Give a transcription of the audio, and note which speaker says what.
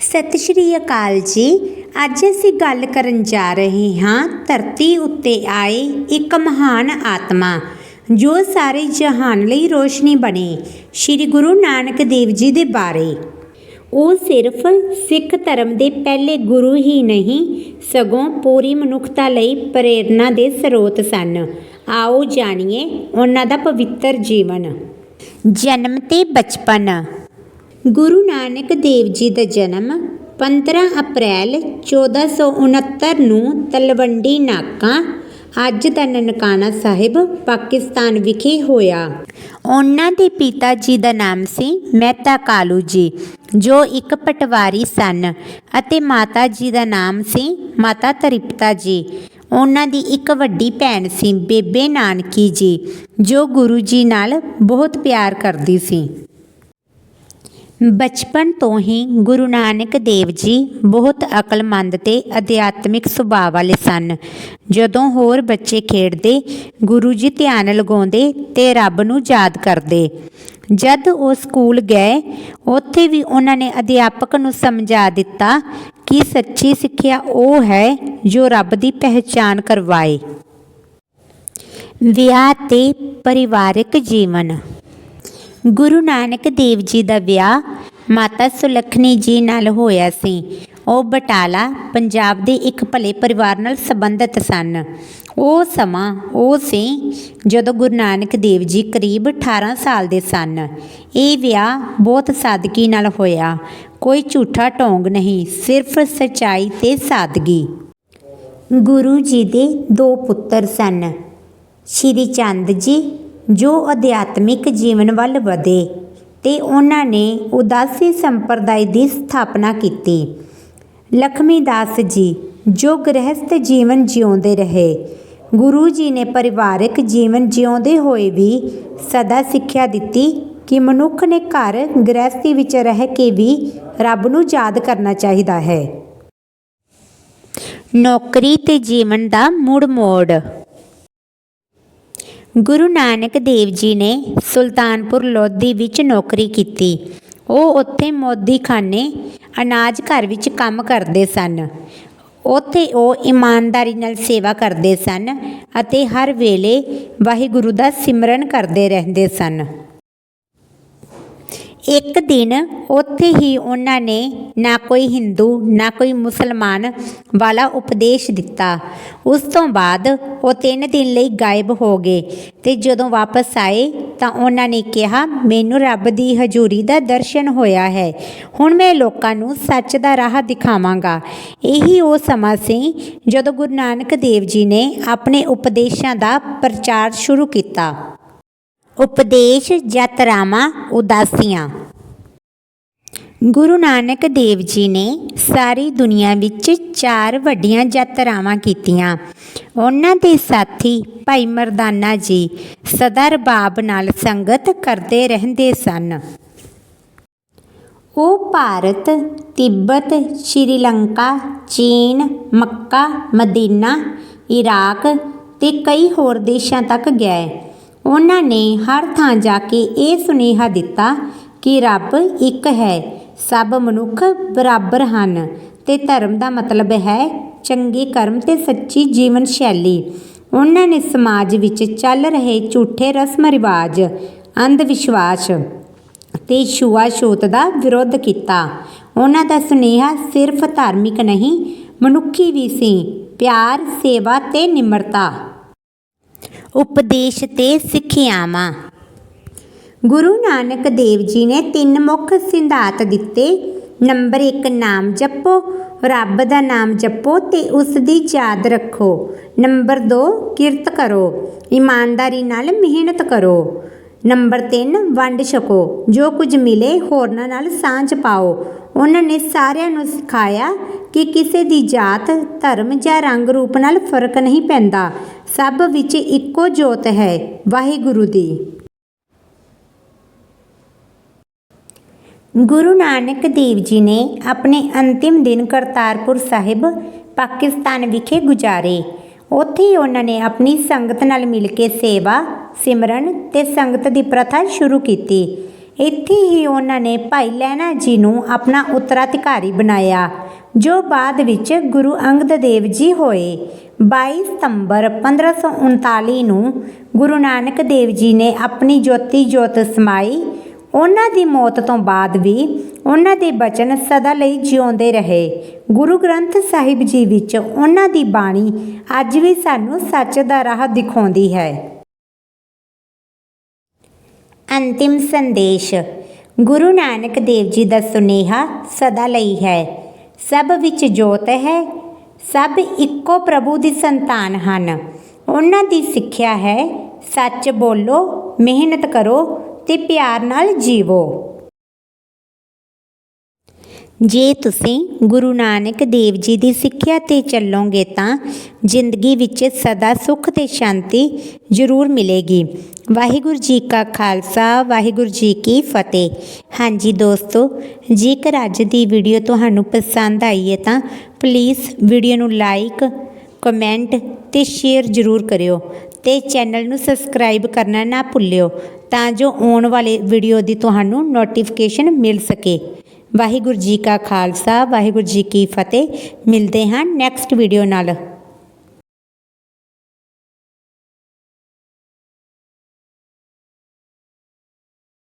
Speaker 1: ਸਤਿ ਸ਼੍ਰੀ ਅਕਾਲ ਜੀ। ਅੱਜ ਅਸੀਂ ਗੱਲ ਕਰਨ ਜਾ ਰਹੇ ਹਾਂ, ਧਰਤੀ ਉੱਤੇ ਆਏ ਇੱਕ ਮਹਾਨ ਆਤਮਾ, ਜੋ ਸਾਰੇ ਜਹਾਨ ਲਈ ਰੋਸ਼ਨੀ ਬਣੇ, ਸ਼੍ਰੀ ਗੁਰੂ ਨਾਨਕ ਦੇਵ ਜੀ ਦੇ ਬਾਰੇ। ਉਹ ਸਿਰਫ ਸਿੱਖ ਧਰਮ ਦੇ ਪਹਿਲੇ ਗੁਰੂ ਹੀ ਨਹੀਂ, ਸਗੋਂ ਪੂਰੀ ਮਨੁੱਖਤਾ ਲਈ ਪ੍ਰੇਰਣਾ ਦੇ ਸਰੋਤ ਸਨ। ਆਓ ਜਾਣੀਏ ਉਹਨਾਂ ਦਾ ਪਵਿੱਤਰ ਜੀਵਨ। ਜਨਮ ਤੇ ਬਚਪਨ। ਗੁਰੂ ਨਾਨਕ ਦੇਵ ਜੀ ਦਾ ਜਨਮ 15 ਅਪ੍ਰੈਲ 1469 ਨੂੰ ਤਲਵੰਡੀ ਨਾਕਾ, ਅੱਜ ਦਾ ਨਨਕਾਣਾ ਸਾਹਿਬ, ਪਾਕਿਸਤਾਨ ਵਿਖੇ ਹੋਇਆ। ਉਹਨਾਂ ਦੇ ਪਿਤਾ ਜੀ ਦਾ ਨਾਮ ਸੀ ਮਹਿਤਾ ਕਾਲੂ ਜੀ, ਜੋ ਇੱਕ ਪਟਵਾਰੀ ਸਨ ਅਤੇ ਮਾਤਾ ਜੀ ਦਾ ਨਾਮ ਸੀ ਮਾਤਾ ਤ੍ਰਿਪਤਾ ਜੀ। ਉਹਨਾਂ ਦੀ ਇੱਕ ਵੱਡੀ ਭੈਣ ਸੀ ਬੇਬੇ ਨਾਨਕੀ ਜੀ, ਜੋ ਗੁਰੂ ਜੀ ਨਾਲ ਬਹੁਤ ਪਿਆਰ ਕਰਦੀ ਸੀ। ਬਚਪਨ ਤੋਂ ਹੀ ਗੁਰੂ ਨਾਨਕ ਦੇਵ ਜੀ ਬਹੁਤ ਅਕਲਮੰਦ ਤੇ ਅਧਿਆਤਮਿਕ ਸੁਭਾਅ ਵਾਲੇ ਸਨ। ਜਦੋਂ ਹੋਰ ਬੱਚੇ ਖੇਡਦੇ, ਗੁਰੂ ਜੀ ਧਿਆਨ ਲਗਾਉਂਦੇ ਤੇ ਰੱਬ ਨੂੰ ਯਾਦ ਕਰਦੇ। ਜਦ ਉਹ ਸਕੂਲ ਗਏ, ਉੱਥੇ ਵੀ ਉਹਨਾਂ ਨੇ ਅਧਿਆਪਕ ਨੂੰ ਸਮਝਾ ਦਿੱਤਾ ਕਿ ਸੱਚੀ ਸਿੱਖਿਆ ਉਹ ਹੈ ਜੋ ਰੱਬ ਦੀ ਪਹਿਚਾਨ ਕਰਵਾਏ। ਵਿਆਹ ਤੇ ਪਰਿਵਾਰਕ ਜੀਵਨ। ਗੁਰੂ ਨਾਨਕ ਦੇਵ ਜੀ ਦਾ ਵਿਆਹ ਮਾਤਾ ਸੁਲੱਖਣੀ ਜੀ ਨਾਲ ਹੋਇਆ ਸੀ। ਉਹ ਬਟਾਲਾ, ਪੰਜਾਬ ਦੇ ਇੱਕ ਭਲੇ ਪਰਿਵਾਰ ਨਾਲ ਸੰਬੰਧਿਤ ਸਨ। ਉਹ ਸਮਾਂ ਉਹ ਸੀ ਜਦੋਂ ਗੁਰੂ ਨਾਨਕ ਦੇਵ ਜੀ ਕਰੀਬ 18 ਸਾਲ ਦੇ ਸਨ। ਇਹ ਵਿਆਹ ਬਹੁਤ ਸਾਦਗੀ ਨਾਲ ਹੋਇਆ। ਕੋਈ ਝੂਠਾ ਢੋਂਗ ਨਹੀਂ, ਸਿਰਫ ਸਚਾਈ ਤੇ ਸਾਦਗੀ। ਗੁਰੂ ਜੀ ਦੇ ਦੋ ਪੁੱਤਰ ਸਨ। ਸ਼੍ਰੀ ਚੰਦ ਜੀ ਜੋ ਅਧਿਆਤਮਿਕ ਜੀਵਨ ਵੱਲ ਵਧੇ ਅਤੇ ਉਹਨਾਂ ਨੇ ਉਦਾਸੀ ਸੰਪਰਦਾਇ ਦੀ ਸਥਾਪਨਾ ਕੀਤੀ। ਲਖਮੀ ਦਾਸ ਜੀ, ਜੋ ਗ੍ਰਹਿਸਥ ਜੀਵਨ ਜਿਉਂਦੇ ਰਹੇ, ਗੁਰੂ ਜੀ ਨੇ ਪਰਿਵਾਰਕ ਜੀਵਨ ਜਿਉਂਦੇ ਹੋਏ ਵੀ ਸਦਾ ਸਿੱਖਿਆ ਦਿੱਤੀ ਕਿ ਮਨੁੱਖ ਨੇ ਘਰ ਗ੍ਰਹਿਸਥੀ ਵਿੱਚ ਰਹਿ ਕੇ ਵੀ ਰੱਬ ਨੂੰ ਯਾਦ ਕਰਨਾ ਚਾਹੀਦਾ ਹੈ। ਨੌਕਰੀ ਤੇ ਜੀਵਨ ਦਾ ਮੁੜ ਮੋੜ ਗੁਰੂ ਨਾਨਕ ਦੇਵ ਜੀ ਨੇ ਸੁਲਤਾਨਪੁਰ ਲੋਧੀ ਵਿੱਚ ਨੌਕਰੀ ਕੀਤੀ। ਉਹ ਉੱਥੇ ਮੋਦੀਖਾਨੇ ਅਨਾਜ ਘਰ ਵਿੱਚ ਕੰਮ ਕਰਦੇ ਸਨ। ਉੱਥੇ ਉਹ ਇਮਾਨਦਾਰੀ ਨਾਲ ਸੇਵਾ ਕਰਦੇ ਸਨ ਅਤੇ ਹਰ ਵੇਲੇ ਵਾਹਿਗੁਰੂ ਦਾ ਸਿਮਰਨ ਕਰਦੇ ਰਹਿੰਦੇ ਸਨ। ਇੱਕ ਦਿਨ ਉੱਥੇ ਹੀ ਉਹਨਾਂ ਨੇ ਨਾ ਕੋਈ ਹਿੰਦੂ, ਨਾ ਕੋਈ ਮੁਸਲਮਾਨ ਵਾਲਾ ਉਪਦੇਸ਼ ਦਿੱਤਾ। ਉਸ ਤੋਂ ਬਾਅਦ ਉਹ ਤਿੰਨ ਦਿਨ ਲਈ ਗਾਇਬ ਹੋ ਗਏ ਤੇ ਜਦੋਂ ਵਾਪਸ ਆਏ ਤਾਂ ਉਹਨਾਂ ਨੇ ਕਿਹਾ, ਮੈਨੂੰ ਰੱਬ ਦੀ ਹਜ਼ੂਰੀ ਦਾ ਦਰਸ਼ਨ ਹੋਇਆ ਹੈ। ਹੁਣ ਮੈਂ ਲੋਕਾਂ ਨੂੰ ਸੱਚ ਦਾ ਰਾਹ ਦਿਖਾਵਾਂਗਾ। ਇਹੀ ਉਹ ਸਮਾਂ ਸੀ ਜਦੋਂ ਗੁਰੂ ਨਾਨਕ ਦੇਵ ਜੀ ਨੇ ਆਪਣੇ ਉਪਦੇਸ਼ਾਂ ਦਾ ਪ੍ਰਚਾਰ ਸ਼ੁਰੂ ਕੀਤਾ। ਉਪਦੇਸ਼ ਯਾਤਰਾਵਾਂ ਉਦਾਸੀਆਂ। ਗੁਰੂ ਨਾਨਕ ਦੇਵ ਜੀ ਨੇ ਸਾਰੀ ਦੁਨੀਆ ਵਿੱਚ ਚਾਰ ਵੱਡੀਆਂ ਯਾਤਰਾਵਾਂ ਕੀਤੀਆਂ। ਉਹਨਾਂ ਦੇ ਸਾਥੀ ਭਾਈ ਮਰਦਾਨਾ ਜੀ ਸਦਾ ਰਬਾਬ ਨਾਲ ਸੰਗਤ ਕਰਦੇ ਰਹਿੰਦੇ ਸਨ। ਉਹ ਭਾਰਤ, ਤਿੱਬਤ, ਸ਼੍ਰੀਲੰਕਾ, ਚੀਨ, ਮੱਕਾ, ਮਦੀਨਾ, ਇਰਾਕ ਤੇ ਕਈ ਹੋਰ ਦੇਸ਼ਾਂ ਤੱਕ ਗਏ। ਉਹਨਾਂ ਨੇ ਹਰ ਥਾਂ ਜਾ ਕੇ ਇਹ ਸੁਨੇਹਾ ਦਿੱਤਾ ਕਿ ਰੱਬ ਇੱਕ ਹੈ, ਸਭ ਮਨੁੱਖ ਬਰਾਬਰ ਹਨ ਤੇ ਧਰਮ ਦਾ ਮਤਲਬ ਹੈ ਚੰਗੇ ਕਰਮ ਤੇ ਸੱਚੀ ਜੀਵਨ ਸ਼ੈਲੀ। ਉਹਨਾਂ ਨੇ ਸਮਾਜ ਵਿੱਚ ਚੱਲ ਰਹੇ ਝੂਠੇ ਰਸਮ ਰਿਵਾਜ ਅੰਧ ਵਿਸ਼ਵਾਸ ਤੇ ਛੂਆ-ਛੂਤ ਦਾ ਵਿਰੋਧ ਕੀਤਾ। ਉਹਨਾਂ ਦਾ ਸੁਨੇਹਾ ਸਿਰਫ ਧਾਰਮਿਕ ਨਹੀਂ, ਮਨੁੱਖੀ ਵੀ ਸੀ। ਪਿਆਰ, ਸੇਵਾ ਤੇ ਨਿਮਰਤਾ। ਉਪਦੇਸ਼ ਤੇ ਸਿੱਖਿਆਵਾਂ। ਗੁਰੂ ਨਾਨਕ ਦੇਵ ਜੀ ਨੇ ਤਿੰਨ ਮੁੱਖ ਸਿਧਾਂਤ ਦਿੱਤੇ। ਨੰਬਰ 1 ਨਾਮ ਜਪੋ। ਰੱਬ ਦਾ ਨਾਮ ਜਪੋ ਤੇ ਉਸ ਦੀ ਯਾਦ ਰੱਖੋ। ਨੰਬਰ 2 ਕਿਰਤ ਕਰੋ। ਇਮਾਨਦਾਰੀ ਨਾਲ ਮਿਹਨਤ ਕਰੋ। ਨੰਬਰ 3 ਵੰਡ ਛਕੋ। ਜੋ ਕੁਝ ਮਿਲੇ, ਹੋਰਨਾਂ ਨਾਲ ਸਾਂਝ ਪਾਓ। ਉਹਨਾਂ ਨੇ ਸਾਰਿਆਂ ਨੂੰ ਸਿਖਾਇਆ ਕਿ ਕਿਸੇ ਦੀ ਜਾਤ, ਧਰਮ ਜਾਂ ਰੰਗ ਰੂਪ ਨਾਲ ਫ਼ਰਕ ਨਹੀਂ ਪੈਂਦਾ। ਸਭ ਵਿੱਚ ਇੱਕੋ ਜੋਤ ਹੈ, ਵਾਹਿਗੁਰੂ ਦੀ। ਗੁਰੂ ਨਾਨਕ ਦੇਵ ਜੀ ਨੇ ਆਪਣੇ ਅੰਤਿਮ ਦਿਨ ਕਰਤਾਰਪੁਰ ਸਾਹਿਬ, ਪਾਕਿਸਤਾਨ ਵਿਖੇ ਗੁਜ਼ਾਰੇ। ਉੱਥੇ ਹੀ ਉਹਨਾਂ ਨੇ ਆਪਣੀ ਸੰਗਤ ਨਾਲ ਮਿਲ ਕੇ ਸੇਵਾ ਸਿਮਰਨ ਤੇ ਸੰਗਤ ਦੀ ਪ੍ਰਥਾ ਸ਼ੁਰੂ ਕੀਤੀ। ਇੱਥੇ ਹੀ ਉਹਨਾਂ ਨੇ ਭਾਈ ਲਹਿਣਾ ਜੀ ਨੂੰ ਆਪਣਾ ਉੱਤਰਾਧਿਕਾਰੀ ਬਣਾਇਆ, ਜੋ ਬਾਅਦ ਵਿੱਚ ਗੁਰੂ ਅੰਗਦ ਦੇਵ ਜੀ ਹੋਏ। 22 ਸਤੰਬਰ 1539 ਨੂੰ ਗੁਰੂ ਨਾਨਕ ਦੇਵ ਜੀ ਨੇ ਆਪਣੀ ਜੋਤੀ ਜੋਤ ਸਮਾਈ। ਉਹਨਾਂ ਦੀ ਮੌਤ ਤੋਂ ਬਾਅਦ ਵੀ ਉਹਨਾਂ ਦੇ ਬਚਨ ਸਦਾ ਲਈ ਜਿਉਂਦੇ ਰਹੇ। ਗੁਰੂ ਗ੍ਰੰਥ ਸਾਹਿਬ ਜੀ ਵਿੱਚ ਉਹਨਾਂ ਦੀ ਬਾਣੀ ਅੱਜ ਵੀ ਸਾਨੂੰ ਸੱਚ ਦਾ ਰਾਹ ਦਿਖਾਉਂਦੀ ਹੈ। ਅੰਤਿਮ ਸੰਦੇਸ਼। ਗੁਰੂ ਨਾਨਕ ਦੇਵ ਜੀ ਦਾ ਸੁਨੇਹਾ ਸਦਾ ਲਈ ਹੈ। ਸਭ ਵਿੱਚ ਜੋਤ ਹੈ। ਸਭ ਇੱਕੋ ਪ੍ਰਭੂ ਦੀ ਸੰਤਾਨ ਹਨ। ਉਹਨਾਂ ਦੀ ਸਿੱਖਿਆ ਹੈ। ਸੱਚ ਬੋਲੋ, ਮਿਹਨਤ ਕਰੋ ਤੇ ਪਿਆਰ ਨਾਲ ਜੀਵੋ। ਜੇ ਤੁਸੀਂ ਗੁਰੂ ਨਾਨਕ ਦੇਵ ਜੀ ਦੀ ਸਿੱਖਿਆ ਤੇ ਚੱਲੋਗੇ ਤਾਂ ਜ਼ਿੰਦਗੀ ਵਿੱਚ ਸਦਾ ਸੁੱਖ ਤੇ ਸ਼ਾਂਤੀ ਜ਼ਰੂਰ ਮਿਲੇਗੀ। ਵਾਹਿਗੁਰੂ ਜੀ ਕਾ ਖਾਲਸਾ, ਵਾਹਿਗੁਰੂ ਜੀ ਕੀ ਫਤਿਹ। ਹਾਂਜੀ ਦੋਸਤੋ, ਜੇਕਰ ਅੱਜ ਦੀ ਵੀਡੀਓ ਤੁਹਾਨੂੰ ਪਸੰਦ ਆਈ ਹੈ ਤਾਂ ਪਲੀਜ਼ ਵੀਡੀਓ ਨੂੰ ਲਾਈਕ, ਕਮੈਂਟ ਤੇ ਸ਼ੇਅਰ ਜ਼ਰੂਰ ਕਰਿਓ ਤੇ ਚੈਨਲ ਨੂੰ ਸਬਸਕ੍ਰਾਈਬ ਕਰਨਾ ਨਾ ਭੁੱਲਿਓ ਤਾਂ ਜੋ ਆਉਣ ਵਾਲੇ ਵੀਡੀਓ ਦੀ ਤੁਹਾਨੂੰ ਨੋਟੀਫਿਕੇਸ਼ਨ ਮਿਲ ਸਕੇ। ਵਾਹਿਗੁਰੂ ਜੀ ਕਾ ਖਾਲਸਾ ਵਾਹਿਗੁਰੂ ਜੀ ਕੀ ਫਤਿਹ। ਮਿਲਦੇ ਹਾਂ ਨੈਕਸਟ ਵੀਡੀਓ ਨਾਲ।